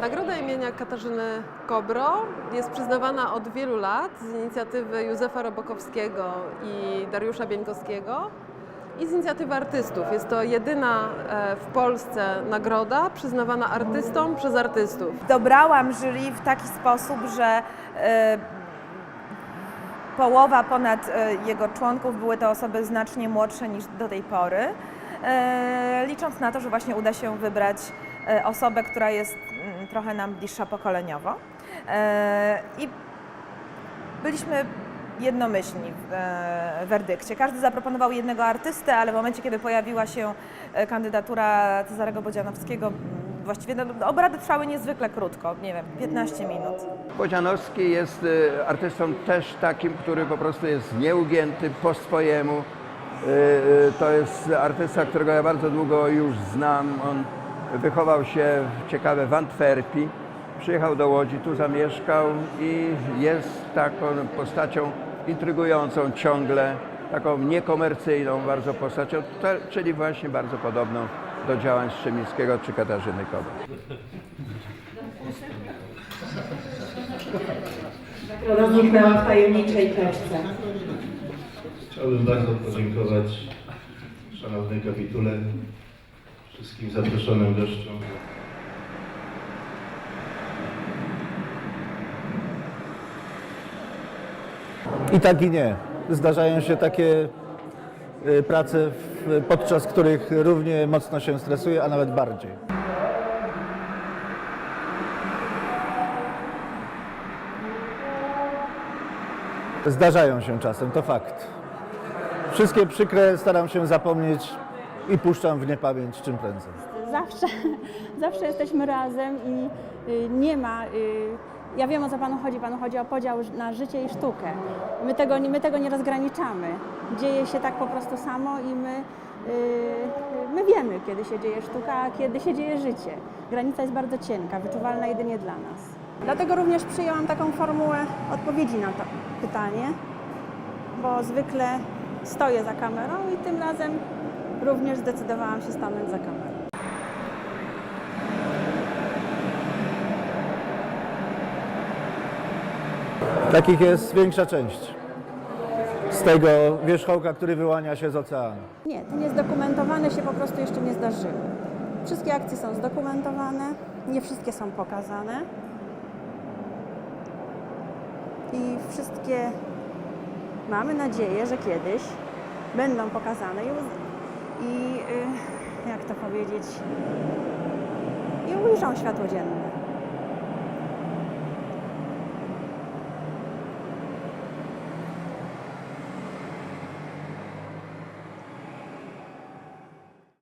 Nagroda imienia Katarzyny Kobro jest przyznawana od wielu lat z inicjatywy Józefa Robokowskiego i Dariusza Bieńkowskiego i z inicjatywy artystów. Jest to jedyna e, w Polsce nagroda przyznawana artystom przez artystów. Dobrałam jury w taki sposób, że e, połowa ponad e, jego członków były to osoby znacznie młodsze niż do tej pory. Licząc na to, że właśnie uda się wybrać osobę, która jest trochę nam bliższa pokoleniowo. E, I byliśmy jednomyślni w e, werdykcie. Każdy zaproponował jednego artystę, ale w momencie, kiedy pojawiła się e, kandydatura Cezarego Bodzianowskiego, właściwie no, obrady trwały niezwykle krótko, nie wiem, 15 minut. Bodzianowski jest artystą też takim, który po prostu jest nieugięty po swojemu. To jest artysta, którego ja bardzo długo już znam. On wychował się ciekawe w Antwerpii, przyjechał do Łodzi, tu zamieszkał i jest taką postacią intrygującą ciągle, taką niekomercyjną bardzo postacią, czyli właśnie bardzo podobną do działań Strzemińskiego czy Katarzyny Kobry. Zniknęła w tajemniczej teczce. Chciałbym bardzo podziękować szanownej kapitule, wszystkim zaproszonym gościom. I tak i nie. Zdarzają się takie y, prace, podczas których równie mocno się stresuje, a nawet bardziej. Zdarzają się czasem, to fakt. Wszystkie przykre staram się zapomnieć i puszczam w niepamięć czym prędzej. Zawsze, zawsze jesteśmy razem i y, nie ma. y, Ja wiem o co Panu chodzi. Panu chodzi o podział na życie i sztukę. My tego, my tego nie rozgraniczamy. Dzieje się tak po prostu samo i my, y, my wiemy, kiedy się dzieje sztuka, a kiedy się dzieje życie. Granica jest bardzo cienka, wyczuwalna jedynie dla nas. Dlatego również przyjęłam taką formułę odpowiedzi na to pytanie, bo zwykle stoję za kamerą i tym razem również zdecydowałam się stanąć za kamerą. Takich jest większa część z tego wierzchołka, który wyłania się z oceanu. Nie, te niezdokumentowane się po prostu jeszcze nie zdarzyły. Wszystkie akcje są zdokumentowane, nie wszystkie są pokazane. I wszystkie mamy nadzieję, że kiedyś będą pokazane i, i y, jak to powiedzieć, i ujrzą światło dzienne.